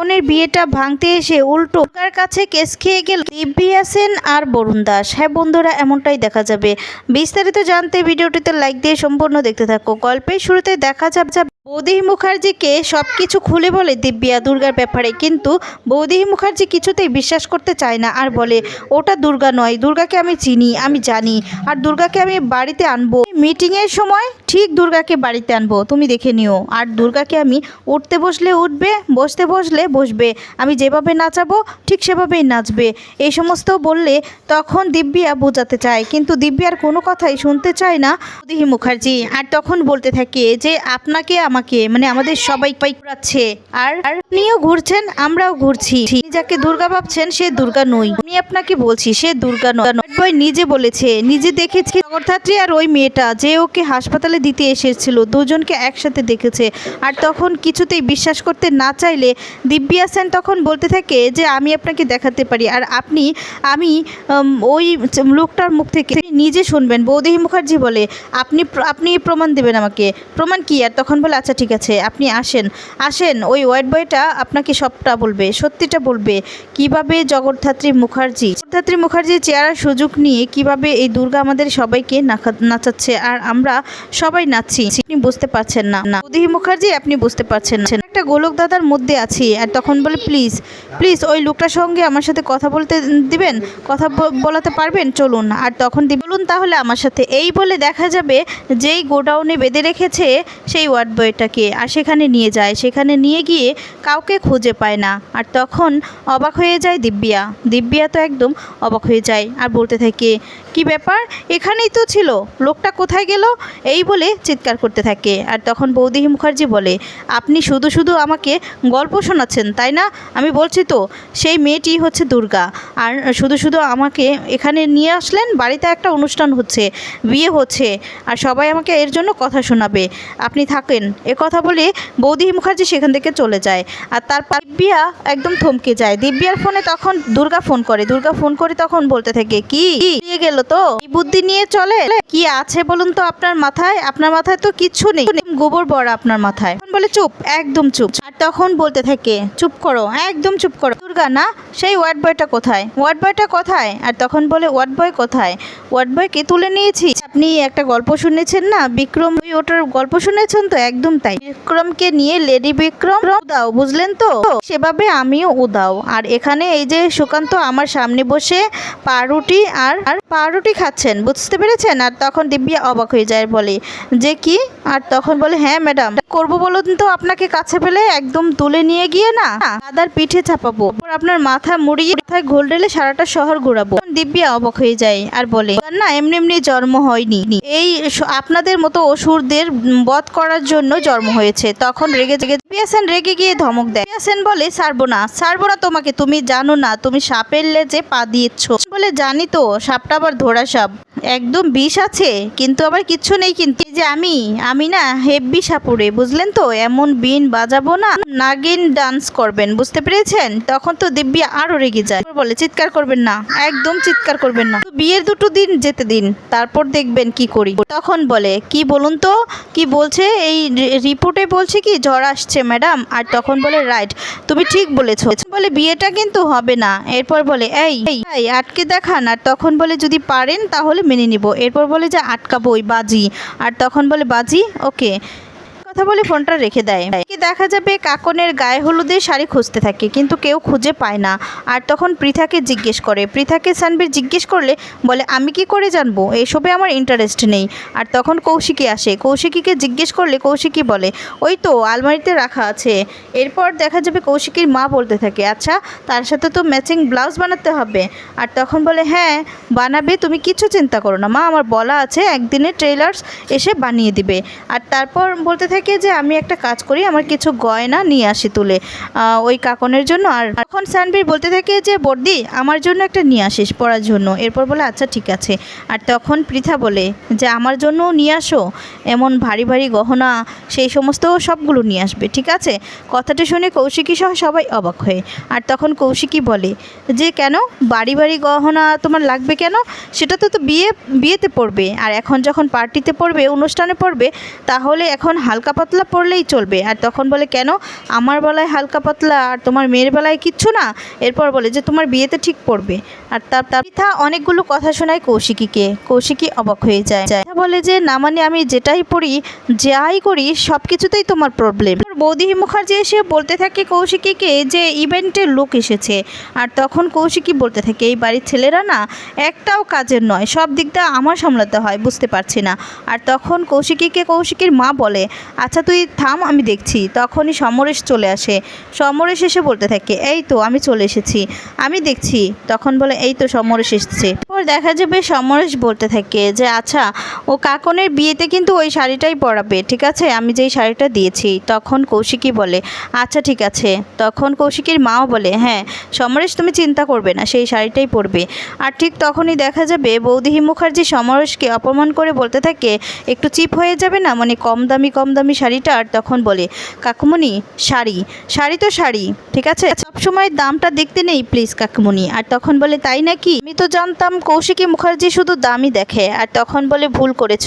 কনের বিয়েটা ভাঙতে এসে উল্টো কার কাছে কেস খেয়ে গেল দিব্যি হাসেন আর বরুণ দাস। হ্যাঁ বন্ধুরা, এমনটাই দেখা যাবে। বিস্তারিত জানতে ভিডিওটিতে লাইক দিয়ে সম্পূর্ণ দেখতে থাকো। গল্পের শুরুতে দেখা যাবে বৌদি মুখার্জিকে সব কিছু খুলে বলে দিব্যা দুর্গার ব্যাপারে। কিন্তু বৌদি মুখার্জি কিছুতেই বিশ্বাস করতে চায় না আর বলে, ওটা দুর্গা নয়। দুর্গাকে আমি চিনি, আমি জানি। আর দুর্গাকে আমি বাড়িতে আনব। মিটিংয়ের সময় ঠিক দুর্গাকে বাড়িতে আনব, তুমি দেখে নিও। আর দুর্গাকে আমি উঠতে বসলে উঠবে, বসতে বসলে বসবে। আমি যেভাবে নাচাবো, ঠিক সেভাবেই নাচবে। এই সমস্ত বললে তখন দিব্যা বোঝাতে চায়। কিন্তু দিব্যার কোনো কথাই শুনতে চায় না দিহি মুখার্জি। আর তখন বলতে থাকে যে, আপনাকে, আমাকে মানে আমাদের সবাই পাই ঘুরাচ্ছে। আর আপনিও ঘুরছেন, আমরাও ঘুরছি। যাকে দুর্গা ভাবছেন, সে দুর্গা নই। আমি আপনাকে বলছি, সে দুর্গা নয়। নিজে বলেছে, নিজে দেখেছি। জগদ্ধাত্রী আর ওই মেয়েটা যে ওকে হাসপাতালে দিতে এসেছিল, দুজনকে একসাথে দেখেছে। আর তখন কিছুতেই বিশ্বাস করতে না চাইলে দিব্যা সেন তখন বলতে থাকে যে, আমি আপনাকে দেখাতে পারি। আর আপনি, আমি ওই লোকটার মুখ থেকে নিজে শুনবেন। বৌদেহী মুখার্জি বলে, আপনি আপনি প্রমাণ দেবেন আমাকে। প্রমাণ কি? আর তখন বলে আচ্ছা ঠিক আছে, আপনি আসেন। আসেন? ওই হোয়াইট বয়টা আপনাকে সবটা বলবে, সত্যিটা বলবে। কীভাবে জগদ্ধাত্রী মুখার্জি? জগদ্ধাত্রী মুখার্জি চেয়ারার সুযোগ নিয়ে কীভাবে এই দুর্গা আমাদের সবাইকে নাচাচ্ছে। আর আমরা সবাই নাচছি। আপনি বুঝতে পারছেন না। না। মুখার্জি আপনি বুঝতে পারছেন না। একটা গোলক দাদার মধ্যে আছি আর তখন বলে, প্লিজ প্লিজ ওই লোকটার সঙ্গে আমার সাথে কথা বলতে দিবেন, কথা বলাতে পারবেন, চলুন। আর তখন বলুন তাহলে আমার সাথে। এই বলে দেখা যাবে যেই গোডাউনে বেঁধে রেখেছে সেই ওয়ার্ড বয়টাকে আর সেখানে নিয়ে যায়। সেখানে নিয়ে গিয়ে কাউকে খুঁজে পায় না। আর তখন অবাক হয়ে যায় দিব্যা। দিব্যা তো একদম অবাক হয়ে যায় আর বলতে থাকে, কি ব্যাপার? এখানেই তো ছিল। লোকটা কোথায় গেল? এই বলে চিৎকার করতে থাকে। আর তখন বৌদিহি মুখার্জি বলে, আপনি শুধু শুধু আমাকে গল্প শোনাচ্ছেন, তাই না? আমি বলছি তো, সেই মেয়েটি হচ্ছে দুর্গা। আর শুধু শুধু আমাকে এখানে নিয়ে আসলেন, বাড়িতে একটা অনুষ্ঠান হচ্ছে, বিয়ে হচ্ছে, আর সবাই আমাকে এর জন্য কথা শোনাবে। আপনি থাকেন, এ কথা বলে বৌদি মুখার্জি সেখান থেকে চলে যায়, আর তার দিব্যা একদম থমকে যায়। দিব্যার ফোনে তখন দুর্গা ফোন করে। দুর্গা ফোন করে তখন বলতে থাকে, কি? দিয়ে গেল তো? বুদ্ধি নিয়ে চলে? কি আছে বলুন তো আপনার মাথায়? আপনার মাথায় তো কিচ্ছু নেই। গোবর বড় আপনার মাথায়। বলে, চুপ, একদম চুপ। আর তখন বলতে থাকে, চুপ করো, একদম চুপ করো। দুর্গা না, সেই ওয়ার্ড বয়টা কোথায়? ওয়ার্ড বয়টা কোথায়? আর তখন বলে, ওয়ার্ড বয় কোথায়? ওয়ার্ড বয়কে তুলে নিয়েছি? আপনি একটা গল্প শুনেছেন না? বিক্রম ওই ওটার গল্প শুনেছেন তো? একদম তাই। বিক্রমকে নিয়ে লেডি বিক্রম উদাও বুঝলেন তো? সেভাবে আমিও উদাও আর এখানে এই যে সুকান্ত আমার সামনে বসে পাউরুটি আর আর পাউরুটি খাচ্ছেন, বুঝতে পেরেছেন? আর তখন দিব্যা অবাক হয়ে যায়, বলে, যে কি? আর তখন বলে হ্যাঁ ম্যাডাম, করব বলুন তো আপনাকে কাছে পেলে একদম তুলে নিয়ে গিয়ে না দাদার পিঠে চাপাবো। তারপর আপনার মাথা মুড়িয়ে মাথায় ঘোল ঢেলে সারাটা শহর ঘোরাবো। দিব্যা অবাক হয়ে যায় আর বলে না এমনি এমনি জন্ম হয়নি। এই আপনাদের মতো অসুরদের বধ করার জন্য জন্ম হয়েছে। তখন রেগে জেগে পিয়াসেন রেগে গিয়ে ধমক দেয়। পিয়াসেন বলে, ছাড়বো না ছাড়বো না তোমাকে। তুমি জানো না, তুমি সাপের লেজে পা দিয়েছ। বলে, জানি তো, সাপটা আবার ধরা সাপ। একদম বিষ আছে, কিন্তু আবার কিচ্ছু নেই, কিন্তু যে আমি আমি না হেব্বি সাপুরে, বুঝলেন তো? এমন বিন বাজাবো না, নাগিন ডান্স করবেন, বুঝতে পেরেছেন? তখন তো দিব্যা আরও রেগে যায়। বলে, চিৎকার করবেন না, একদম চিৎকার করবেন না। বিয়ের দুটো দিন যেতে দিন, তারপর দেখবেন কি করি। তখন বলে, কি বলুন তো? কি বলছে? এই রিপোর্টে বলছে কি, জ্বর আসছে, ম্যাডাম? আর তখন বলে, রাইট, তুমি ঠিক বলেছ। বলে, বিয়েটা কিন্তু হবে না। এরপর বলে এই, আটকে দেখান। আর তখন বলে, যদি পারেন, তাহলে মেনে নিব। এরপর বলে যে আটকাবোই বাজি। আর তখন বলে বাজি? ওকে। কথা বলে ফোনটা রেখে দেয়। কি দেখা যাবে, কাকনের গায়ে হলুদের শাড়ি খুঁজতে থাকে, কিন্তু কেউ খুঁজে পায় না। আর তখন পৃথাকে জিজ্ঞেস করে, পৃথাকে সানবীর জিজ্ঞেস করলে বলে, আমি কি করে জানব? এসবে আমার ইন্টারেস্ট নেই। আর তখন কৌশিকী আসে। কৌশিকীকে জিজ্ঞেস করলে কৌশিকী বলে, ওই তো, আলমারিতে রাখা আছে। এরপর দেখা যাবে কৌশিকীর মা বলতে থাকে আচ্ছা তার সাথে তো ম্যাচিং ব্লাউজ বানাতে হবে। আর তখন বলে হ্যাঁ বানাবে, তুমি কিছু চিন্তা করো না। মা, আমার বলা আছে একদিনে ট্রেলার্স এসে বানিয়ে দিবে। আর তারপর বলতে থাকে যে আমি একটা কাজ করি, আমার কিছু গয়না নিয়ে আসি তুলে ওই কাকনের জন্য। আর এখন সানবীর বলতে থাকে যে, বর্দি, আমার জন্য একটা নিয়ে আসিস পড়ার জন্য। এরপর বলে আচ্ছা ঠিক আছে। আর তখন পৃথা বলে যে, আমার জন্যও নিয়ে আসো। এমন ভারী ভারী গহনা, সেই সমস্ত সবগুলো নিয়ে আসবে, ঠিক আছে? কথাটা শুনে কৌশিকী সহ সবাই অবাক হয়ে। আর তখন কৌশিকী বলে, যে, কেন? বাড়ি বাড়ি গহনা তোমার লাগবে কেন? সেটা তো তো বিয়ে, বিয়েতে পড়বে। আর এখন যখন পার্টিতে পড়বে, অনুষ্ঠানে পড়বে, তাহলে এখন হালকা হালকা পাতলা পরলেই চলবে। আর তখন বলে, কেন? আমার বেলায় হালকা পাতলা আর তোমার মেয়ের বেলায় কিচ্ছু না? এরপর বলে, যে তোমার বিয়েতে ঠিক পড়বে। আর তার তার, অনেকগুলো কথা শোনায় কৌশিকীকে। কৌশিকী অবাক হয়ে যায়। পৃথা বলে যে, না মানে আমি যেটাই পড়ি, যাই করি সব কিছুতেই তোমার প্রবলেম বৌদি মুখার্জি এসে বলতে থাকে কৌশিকীকে যে, ইভেন্টের লোক এসেছে। আর তখন কৌশিকী বলতে থাকে, এই বাড়ির ছেলেরা না একটাও কাজের নয়, সব দিকটা আমার সামলাতে হয়, বুঝতে পারছি না। আর তখন কৌশিকীকে কৌশিকীর মা বলে আচ্ছা তুই থাম, আমি দেখছি। তখনই সমরেশ চলে আসে। সমরেশ এসে বলতে থাকে, এই তো, আমি চলে এসেছি, আমি দেখছি। তখন বলে, এই তো, সমরেশ এসেছে। দেখা যাবে সমরেশ বলতে থাকে যে আচ্ছা ও কাকনের বিয়েতে কিন্তু ওই শাড়িটাই পরাবে, ঠিক আছে? আমি যেই শাড়িটা দিয়েছি, তখন কৌশিকী বলে আচ্ছা ঠিক আছে। তখন কৌশিকীর মাও বলে হ্যাঁ সমরেশ তুমি চিন্তা করবে না, সেই শাড়িটাই পরবে। আর ঠিক তখনই দেখা যাবে, বৌদিহি মুখার্জি সমরেশকে অপমান করে বলতে থাকে, একটু চিপ হয়ে যাবে না? মানে কম দামি কম দামি শাড়িটা? আর তখন বলে, কাকুমণি, শাড়ি শাড়ি তো শাড়ি, ঠিক আছে? সবসময় দামটা দেখতে নেই, প্লিজ কাকুমণি। আর তখন বলে, তাই নাকি? আমি তো জানতাম কৌশিকী মুখার্জি শুধু দামই দেখে। আর তখন বলে, ভুল করেছ?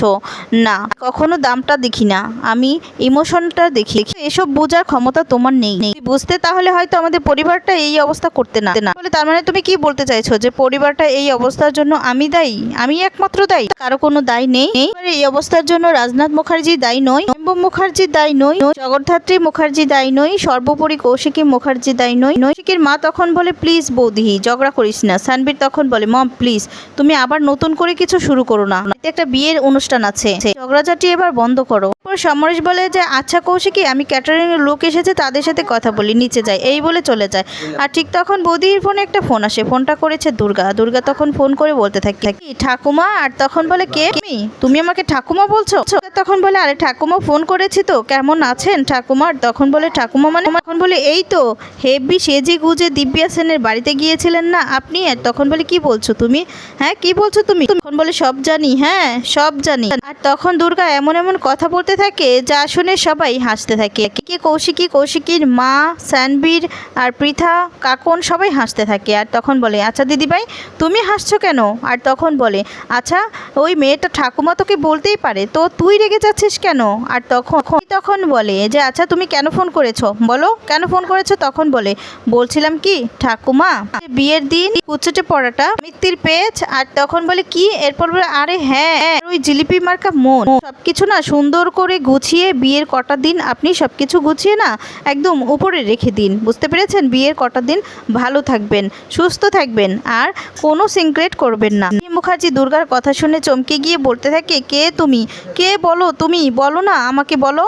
না, কখনো দামটা দেখি না। আমি ইমোশনটা দেখি। এসব বোঝার ক্ষমতা তোমার নেই। বুঝতে তাহলে হয়তো আমাদের পরিবারটা এই অবস্থা করতে না। বলে তার মানে তুমি কি বলতে চাইছো যে পরিবারটা এই অবস্থার জন্য আমি দায়ী? আমি একমাত্র দায়ী। কারও কোনো দায় নেই। এই অবস্থার জন্য রাজনাথ মুখার্জি দায়ী নয়। শম্ভু মুখার্জি দায়ী নয়। জগদ্ধাত্রী মুখার্জি দায়ী নয়। সর্বোপরি কৌশিকী মুখার্জি দায়ী নয়। কৌশিকীর মা তখন বলে, প্লিজ বৌদি, ঝগড়া করিস না। সানবীর তখন বলে, মম, প্লিজ, তুমি আবার নতুন করে কিছু শুরু করো না। একটা বিয়ের অনুষ্ঠান আছে। ঝগড়াঝাটি এবার বন্ধ করো। তারপর সমরেশ বলে যে আচ্ছা কৌশিকী, আমি ক্যাটারিং এর লোক এসেছে, তাদের সাথে কথা বলি, নিচে যাই। এই বলে চলে যায়। আর ঠিক তখন বৌদির ফোনে একটা ফোন আসে, ফোনটা করেছে দুর্গা। দুর্গা তখন ফোন করে বলতে থাকে ঠাকুমা? আর তখন বলে, কে তুমি? তুমি আমাকে ঠাকুমা বলছো? তখন বলে, আরে ঠাকুমা, ফোন করেছি তো, কেমন আছেন ঠাকুমার তখন বলে, ঠাকুমা মানে? তখন বলে, এই তো, হেব্বি সেজে গুজে দিব্যা সেনের বাড়িতে গিয়েছিলেন না আপনি? আর তখন বলে, কি বলছো তুমি? হ্যাঁ কি বলছো তুমি? তখন বলে, সব জানি। হ্যাঁ সব জানি। আর তখন দুর্গা এমন এমন কথা বলতে থাকে, যা শুনে সবাই হাসতে থাকে। কে কৌশিকী, কৌশিকীর মা, স্যানবীর আর পৃথা, কাকন সবাই হাসতে থাকে। আর তখন বলে আচ্ছা দিদিভাই, তুমি হাসছো কেন? আর তখন বলে আচ্ছা ওই মেয়েটা ঠাকুমা তোকে বলতেই পারে। তো তুই রেগে যাচ্ছিস কেন? আর তখন তখন বলে যে আচ্ছা তুমি কেন ফোন করেছ? বলো, কেন ফোন করেছ? তখন বলে, বলছিলাম কি, ঠাকুমা, বিয়ের দিন কুচেটে পড়াটা মিত্তির পেজ? আর তখন বলে, কি? এরপর বলে, আরে হ্যাঁ ওই জিলিপি মার্কা মন। সবকিছু না সুন্দর করে গুছিয়ে বিয়ের কটা দিন আপনি সবকিছু গুছিয়ে না একদম উপরে রেখে দিন। বুঝতে পেরেছেন? বিয়ের কটা দিন ভালো থাকবেন, সুস্থ থাকবেন, আর কোনো সিক্রেট করবেন না। মুখার্জি দুর্গার কথা শুনে চমকে গিয়ে বলতে থাকে, কে তুমি? কে বলো তুমি? বলো না, আমাকে বলো।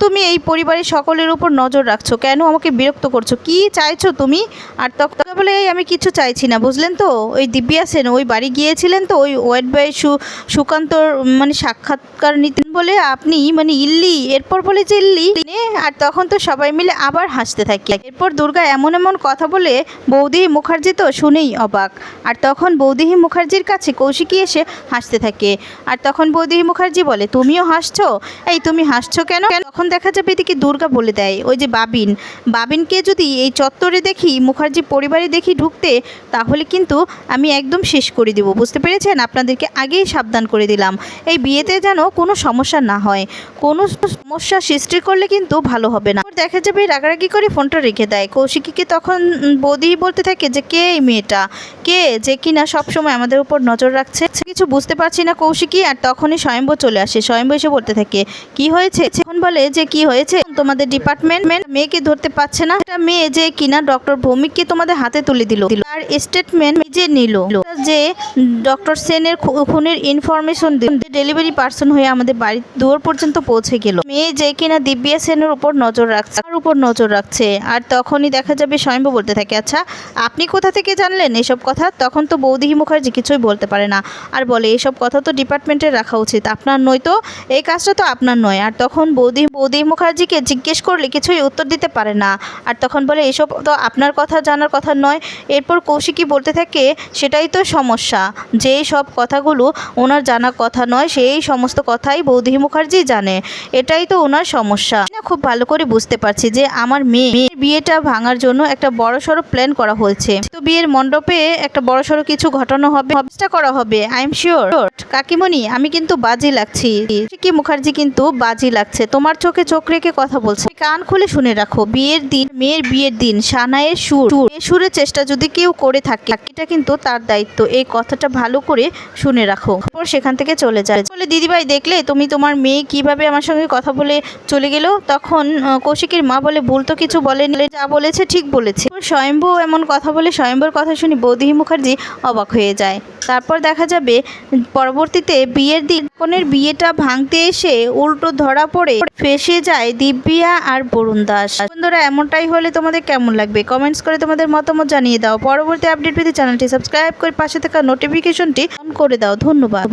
তুমি এই পরিবারের সকলের উপর নজর রাখছো? কেন আমাকে বিরক্ত করছ? কি চাইছো তুমি? আর তখন বলে, "এই আমি কিছু চাইছি না, বুঝলেন তো? ওই দিব্যা সেন ওই বাড়ি গিয়েছিলেন তো, ওই ওয়েট সু, সুকান্তর মানে সাক্ষাৎকার নিতেন বলে আপনি মানে ইল্লি, এরপর বলে যে ইল্লি আর তখন তো সবাই মিলে আবার হাসতে থাকি। এরপর দুর্গা এমন এমন কথা বলে বৌদি মুখার্জি তো শুনেই অবাক। আর তখন বৌদিহি মুখার্জির কাছে কৌশিকী এসে হাসতে থাকে। আর তখন বৌদিহি মুখার্জি বলে, তুমিও হাসছো? এই তুমি হাসছো কেন? তখন দেখা যাবে এদিকে দুর্গা বলে দেয়, ওই যে বাবিন। বাবিনকে যদি এই চত্বরে দেখি, মুখার্জি পরিবারে দেখি ঢুকতে, তাহলে কিন্তু আমি একদম শেষ করে দেবো। বুঝতে পেরেছেন? আপনাদেরকে আগেই সাবধান করে দিলাম। এই বিয়েতে যেন কোনো সমস্যা না হয়। কোনো সমস্যা সৃষ্টি করলে কিন্তু ভালো হবে না। দেখা যাবে রাগারাগি করে ফোনটা রেখে দেয়। কৌশিকীকে তখন বৌদি বলতে থাকে যে, কে এই মেয়েটা? কে যে কিনা সবসময় আমাদের উপর নজর রাখছে? কিছু বুঝতে পারছি না কৌশিকী আর তখনই স্বয়ম্ভ চলে আসে। স্বয়ম্ভ এসে বলতে থাকে, কি হয়েছে? এখন বলে যে, কি হয়েছে? তোমাদের ডিপার্টমেন্ট মেয়েকে ধরতে পারছে না। একটা মেয়ে যে কিনা ডক্টর ভৌমিককে তোমাদের হাতে তুলে দিল। তার স্টেটমেন্ট নিজে নিল। যে ডক্টর সেনের খুনের ইনফরমেশন ডেলিভারি পার্সন হয়ে আমাদের বাড়ির দুয়ার পর্যন্ত পৌঁছে গেল। মেয়ে যে কিনা দিব্যা সেনের উপর নজর রাখছে, তার উপর নজর রাখছে। আর তখনই দেখা যাবে স্বয়ম্ভ বলতে থাকে আচ্ছা আপনি কোথা থেকে জানলেন এসব কথা? তখন তো বৌদিহি মুখার্জি কিছুই বলতে পারে না। আর বলে, এসব কথা তো ডিপার্টমেন্টের রাখা উচিত, আপনার নয় তো? এই কাজটা তো আপনার নয়। আর তখন বৌদি বৌদি মুখার্জিকে জিজ্ঞেস করলে কিছুই উত্তর দিতে পারে না। আর তখন বলে, এসব তো আপনার কথা, জানার কথা নয়। এরপর কৌশিকী বলতে থাকে, সেটাই তো সমস্যা। যেই সব কথাগুলো ওনার জানা কথা নয়, সেই সমস্ত কথাই বৌদি মুখার্জি জানে এটাই তো ওনার সমস্যা। খুব ভালো করে বুঝতে পারছি যে আমার মেয়ে বিয়েটা ভাঙার জন্য একটা বড় সড়ো প্ল্যান করা হয়েছে। তো বিয়ের মণ্ডপে একটা বড় সড়ো কিছু ঘটানো হবে করা হবে আই এম শিওর কাকিমণি, আমি কিন্তু বাজি লাগছি। কি মুখার্জি কিন্তু বাজি লাগছে। তোমার চোখে চোখ রেখে কথা বলছে। কান খুলে শুনে রাখো, বিয়ের দিন, মেয়ের বিয়ের দিন সানায়ের সুর। সুরের চেষ্টা যদি কেউ করে থাকে, এটা কিন্তু তার দায়িত্ব। এই কথাটা ভালো করে শুনে রাখো। তারপর সেখান থেকে চলে যায়। বলে, দিদিভাই, দেখলে তুমি তোমার মেয়ে কীভাবে আমার সঙ্গে কথা বলে চলে গেল? তখন কৌশিকের মা বলে, ভুল তো কিছু বলেনি। যা বলেছে ঠিক বলেছে। স্বয়ম্ভু এমন কথা বলে, স্বয়ম্ভুর কথা শুনে বৌদিহি মুখার্জি অবাক হয়ে যায়। তারপর দেখা যাবে, পরবর্তীতে বিয়ের দিন, কনের বিয়েটা ভাঙতে এসে উল্টো ধরা পড়ে ফেসে যায় দিব্যিয়া আর বরুণ দাস। বন্ধুরা, এমনটাই হলে তোমাদের কেমন লাগবে? কমেন্টস করে তোমাদের মতামত জানিয়ে দাও। পরবর্তী আপডেট পেতে চ্যানেলটি সাবস্ক্রাইব করে পাশে থাকা নোটিফিকেশনটি অন করে দাও। ধন্যবাদ।